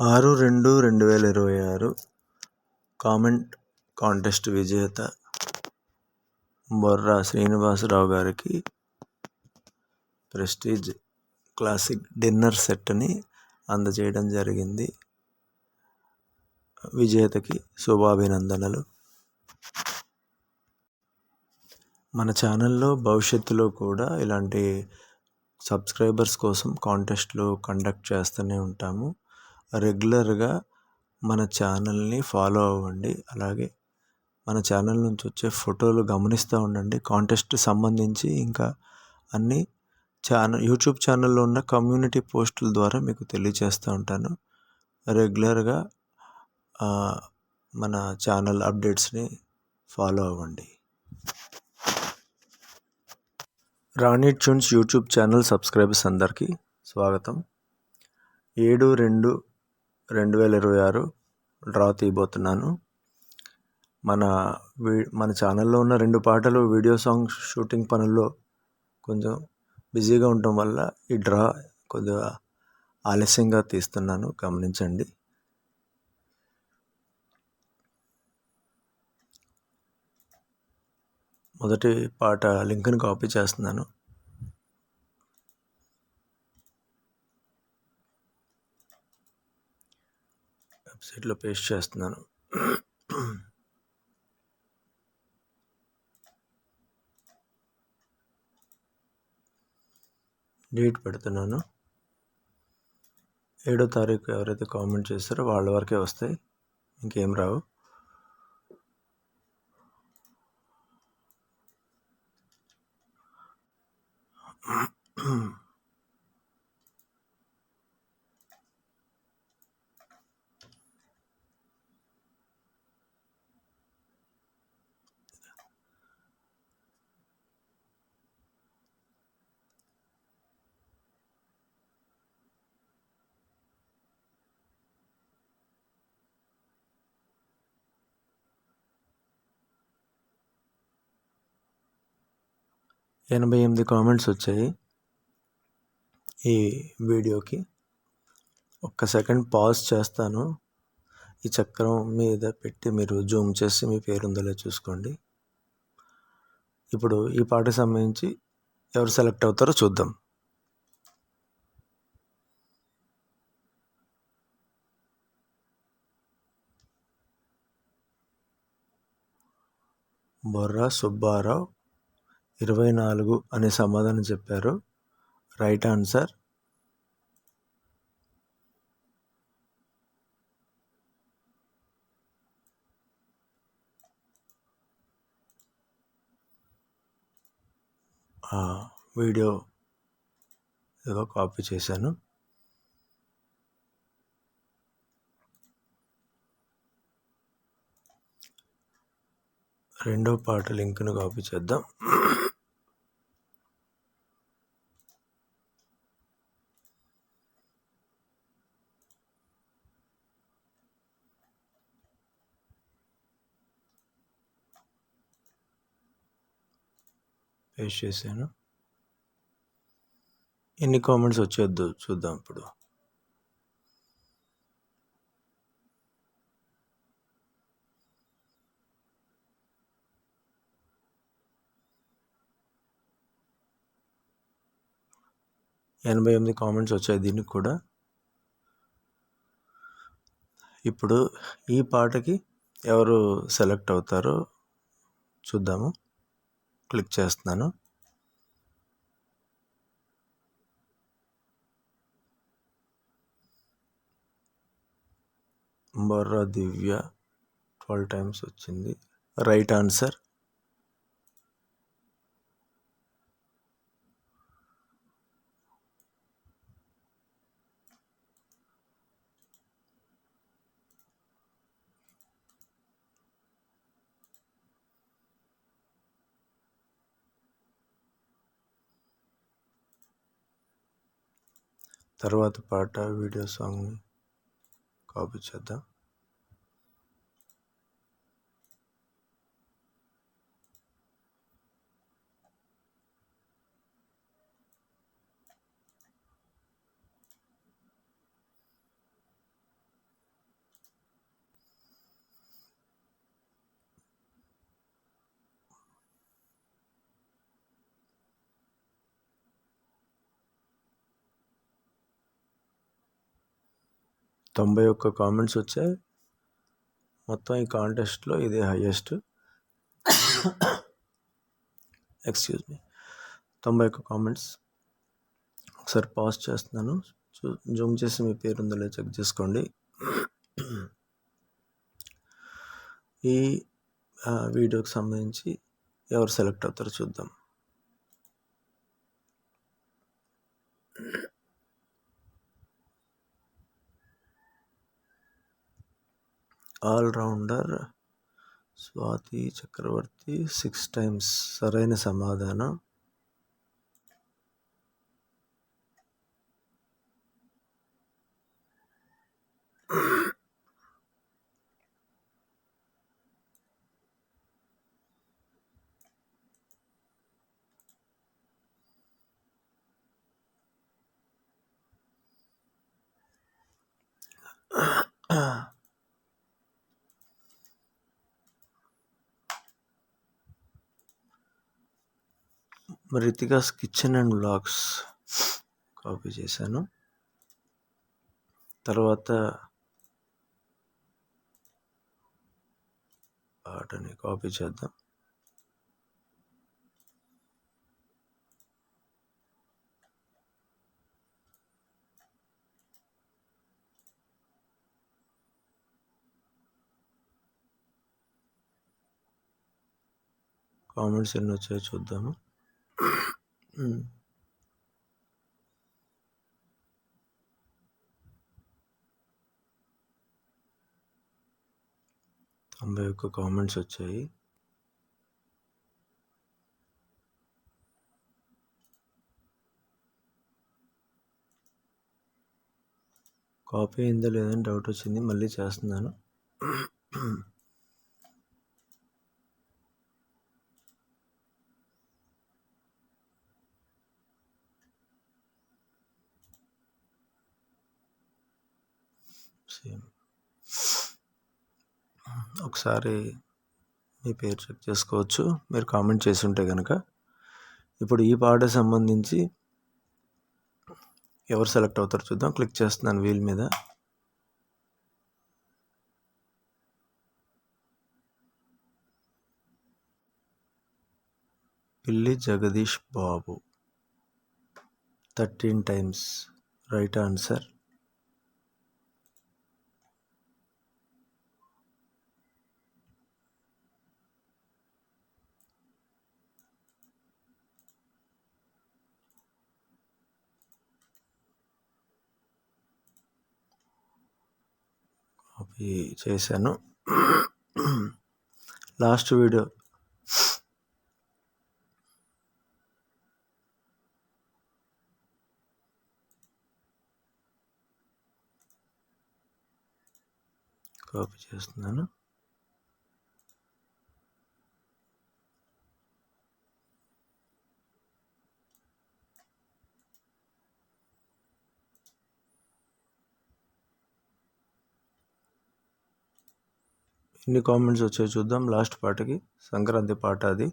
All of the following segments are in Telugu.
ఆరు రెండు రెండు వేల ఇరవై ఆరు కామెంట్ కాంటెస్ట్ విజేత బొర్రా శ్రీనివాసరావు గారికి ప్రెస్టీజ్ క్లాసిక్ డిన్నర్ సెట్ని అందజేయడం జరిగింది. విజేతకి శుభాభినందనలు. మన ఛానల్లో భవిష్యత్తులో కూడా ఇలాంటి సబ్స్క్రైబర్స్ కోసం కాంటెస్ట్లు కండక్ట్ చేస్తూనే ఉంటాము. రెగ్యులర్గా మన ఛానల్ని ఫాలో అవ్వండి. అలాగే మన ఛానల్ నుంచి వచ్చే ఫోటోలు గమనిస్తూ ఉండండి. కాంటెస్ట్ సంబంధించి ఇంకా అన్ని ఛానల్ యూట్యూబ్ ఛానల్లో ఉన్న కమ్యూనిటీ పోస్టుల ద్వారా మీకు తెలియజేస్తూ ఉంటాను. రెగ్యులర్గా మన ఛానల్ అప్డేట్స్ని ఫాలో అవ్వండి. Rani tunes YouTube channel subscribers అందరికీ స్వాగతం. ఏడు రెండు రెండు వేల ఇరవై ఆరు డ్రా తీయబోతున్నాను. మన వీ మన ఛానల్లో ఉన్న రెండు పాటలు వీడియో సాంగ్ షూటింగ్ పనుల్లో కొంచెం బిజీగా ఉండటం వల్ల ఈ డ్రా కొద్దిగా ఆలస్యంగా తీస్తున్నాను. గమనించండి. మొదటి పాట లింక్ని కాపీ చేస్తున్నాను. వెబ్సైట్లో పేస్ట్ చేస్తున్నాను. డేట్ పెడుతున్నాను. ఏడో తారీఖు ఎవరైతే కామెంట్ చేస్తారో వాళ్ళ వరకే వస్తాయి. ఇంకేం రావు. ఎనభై ఎనిమిది కామెంట్స్ వచ్చాయి ఈ వీడియోకి. ఒక్క సెకండ్ పాజ్ చేస్తాను. ఈ చక్రం మీద పెట్టి మీరు జూమ్ చేసి మీ పేరు ఉందో చూసుకోండి. ఇప్పుడు ఈ పాటకు సంబంధించి ఎవరు సెలెక్ట్ అవుతారో చూద్దాం. బొర్రా సుబ్బారావు ఇరవై నాలుగు అనే సమాధానం చెప్పారు. Right answer. వీడియో ఏదో కాపీ చేశాను. రెండో పాట లింక్ను కాపీ చేద్దాం. పేస్ట్ చేశాను. ఎన్ని కామెంట్స్ వచ్చేద్దు చూద్దాం ఇప్పుడు. ఎనభై ఎనిమిది కామెంట్స్ వచ్చాయి దీనికి కూడా. ఇప్పుడు ఈ పాటకి ఎవరు సెలెక్ట్ అవుతారో చూద్దాము. క్లిక్ చేస్తున్నాను. బొర్రా దివ్య ట్వెల్వ్ టైమ్స్ వచ్చింది. రైట్ ఆన్సర్ తర్వాత పాట వీడియో సాంగ్ని కాపీ చేద్దాం. తొంభై ఒక్క కామెంట్స్ వచ్చాయి. మొత్తం ఈ కాంటెస్ట్లో ఇదే హయ్యెస్ట్ ఎక్స్క్యూజ్ మీ తొంభై ఒక్క కామెంట్స్ ఒకసారి పాస్ చేస్తున్నాను. చూ జూమ్ చేసి మీ పేరు ఉందో లేదో చెక్ చేసుకోండి. ఈ వీడియోకి సంబంధించి ఎవరు సెలెక్ట్ అవుతారో చూద్దాం. Allrounder Swathi Chakravarthi six times. సరైన సమాధానం. Ritika's kitchen and blogs copy చేశాను. తర్వాత పాటని కాపీ చేద్దాం. కామెంట్స్ ఎన్ని వచ్చాయో చూద్దాము. తొంభై ఒక్క కామెంట్స్ వచ్చాయి. కాపీ అయిందో లేదని డౌట్ వచ్చింది మళ్ళీ చేస్తున్నాను. ఒకసారి మీ పేరు చెక్ చేసుకోవచ్చు. మీరు కామెంట్ చేసి ఉంటే కనుక ఇప్పుడు ఈ పాట సంబంధించి ఎవరు సెలెక్ట్ అవుతారో చూద్దాం. క్లిక్ చేస్తున్నాను వీల్ మీద. Pilli Jagadish Babu. Thirteen times. Right answer. Copy చేశాను. Last video. కాపీ చేస్తున్నాను. ఎన్ని కామెంట్స్ వచ్చాయో చూద్దాం. లాస్ట్ పాటకి సంక్రాంతి పాట అది.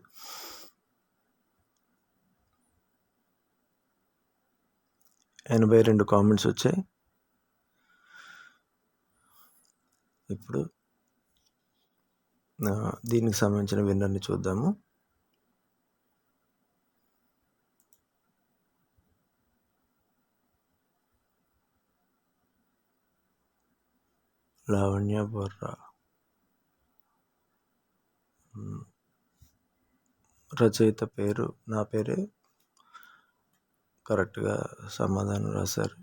ఎనభై రెండు కామెంట్స్ వచ్చాయి. ఇప్పుడు దీనికి సంబంధించిన విన్నర్ని చూద్దాము. లావణ్య బొర్రా. రచయిత పేరు నా పేరే కరెక్ట్గా సమాధానం రాశారు.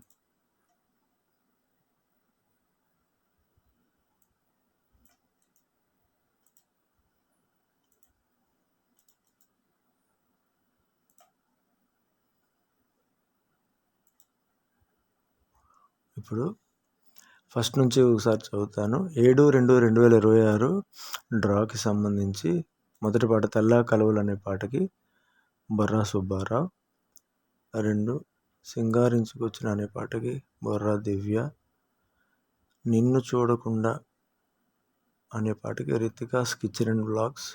ఇప్పుడు ఫస్ట్ నుంచి ఒకసారి చదువుతాను. ఏడు రెండు రెండు వేల ఇరవై ఆరు డ్రాకి సంబంధించి మొదటి పాట తెల్ల కలువలు అనే పాటకి బొర్రా సుబ్బారావు రెండు సింగారించుకొచ్చిన అనే పాటకి బొర్రా దివ్య నిన్ను చూడకుండా అనే పాటకి రితికాస్ కిచెన్ అండ్ బ్లాగ్స్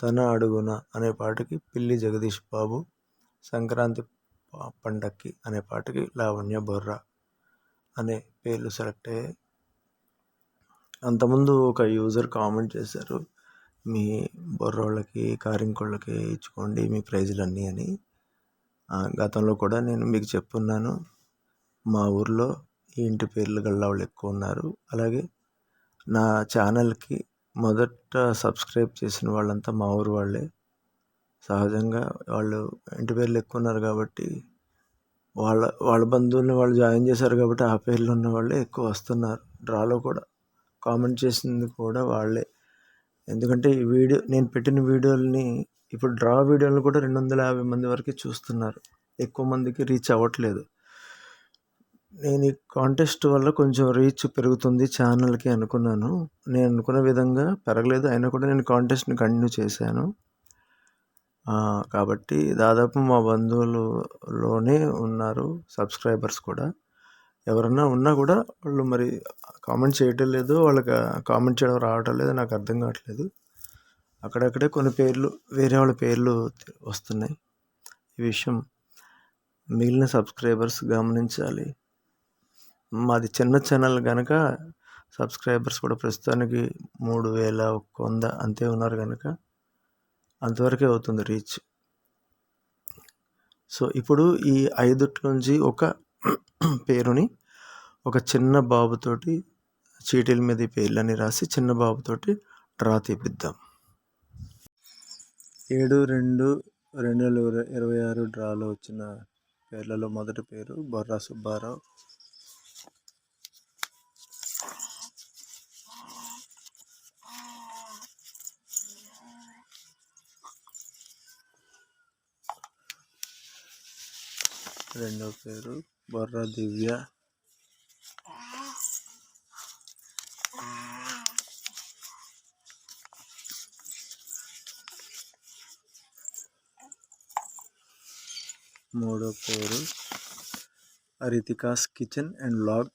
తన అడుగున అనే పాటకి పిల్లి జగదీష్ బాబు సంక్రాంతి పండక్కి అనే పాటకి లావణ్య బొర్రా అనే పేర్లు సెలెక్ట్ అయ్యాయి. అంతకుముందు ఒక యూజర్ కామెంట్ చేశారు మీ బొర్రోళ్ళకి కారింకోళ్ళకి ఇచ్చుకోండి మీ ప్రైజులన్నీ అని. గతంలో కూడా నేను మీకు చెప్పున్నాను మా ఊర్లో ఈ ఇంటి పేర్లు గల వాళ్ళు ఎక్కువ ఉన్నారు. అలాగే నా ఛానల్కి మొదట సబ్స్క్రైబ్ చేసిన వాళ్ళంతా మా ఊరు వాళ్ళే. సహజంగా వాళ్ళు ఇంటి పేర్లు ఎక్కువ ఉన్నారు కాబట్టి వాళ్ళ వాళ్ళ బంధువుల్ని వాళ్ళు జాయిన్ చేశారు కాబట్టి ఆ పేర్లు ఉన్న వాళ్ళే ఎక్కువ వస్తున్నారు. డ్రాలో కూడా కామెంట్ చేసింది కూడా వాళ్ళే. ఎందుకంటే ఈ వీడియో నేను పెట్టిన వీడియోలని ఇప్పుడు డ్రా వీడియోలు కూడా రెండు వందల యాభై మంది వరకు చూస్తున్నారు. ఎక్కువ మందికి రీచ్ అవ్వట్లేదు. నేను ఈ కాంటెస్ట్ వల్ల కొంచెం రీచ్ పెరుగుతుంది ఛానల్కి అనుకున్నాను. నేను అనుకున్న విధంగా పెరగలేదు. అయినా కూడా నేను కాంటెస్ట్ని కంటిన్యూ చేశాను. కాబట్టి దాదాపు మా బంధువులులోనే ఉన్నారు సబ్స్క్రైబర్స్ కూడా. ఎవరన్నా ఉన్నా కూడా వాళ్ళు మరి కామెంట్ చేయటం లేదు వాళ్ళకి కామెంట్ చేయడం రావటం లేదు నాకు అర్థం కావట్లేదు. అక్కడక్కడే కొన్ని పేర్లు వేరే వాళ్ళ పేర్లు వస్తున్నాయి. ఈ విషయం మిగిలిన సబ్స్క్రైబర్స్ గమనించాలి. మాది చిన్న ఛానల్ కనుక సబ్స్క్రైబర్స్ కూడా ప్రస్తుతానికి మూడు వేల ఒక్క వంద అంతే ఉన్నారు కనుక అంతవరకే అవుతుంది రీచ్ సో ఇప్పుడు ఈ ఐదుట్లోంచి ఒక పేరుని ఒక చిన్న బాబుతోటి చీటీల మీద పేర్లని రాసి చిన్న బాబుతోటి డ్రా తీపిద్దాం. ఏడు రెండు రెండు వేల ఇరవై- ఇరవై ఆరు డ్రాలో వచ్చిన పేర్లలో మొదటి పేరు బొర్రా సుబ్బారావు. రెండో పేరు బొర్రా దివ్య. మూడో పేరు హరితికాస్ కిచెన్ అండ్ లాగ్.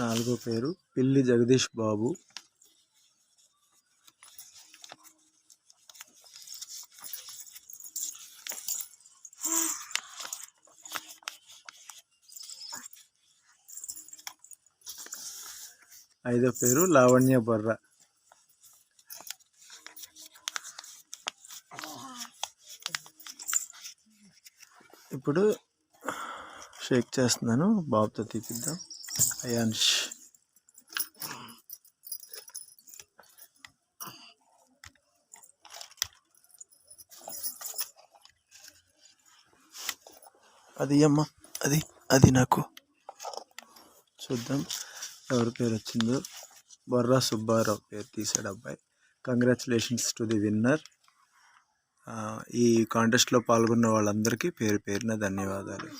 నాలుగో పేరు పిల్లి జగదీష్ బాబు. ఐదో పేరు లావణ్య బర్ర. ఇప్పుడు షేక్ చేస్తున్నాను. బాబుతో తీపిద్దాం. అయాన్ష్ అది అమ్మ అది అది నాకు చూద్దాం ఎవరి పేరు వచ్చిందో బొర్రా సుబ్బారావు పేరు తీసాడు అబ్బాయి కంగ్రాచులేషన్స్ టు ది విన్నర్ ఈ కాంటెస్ట్లో పాల్గొన్న వాళ్ళందరికీ పేరు పేరున ధన్యవాదాలు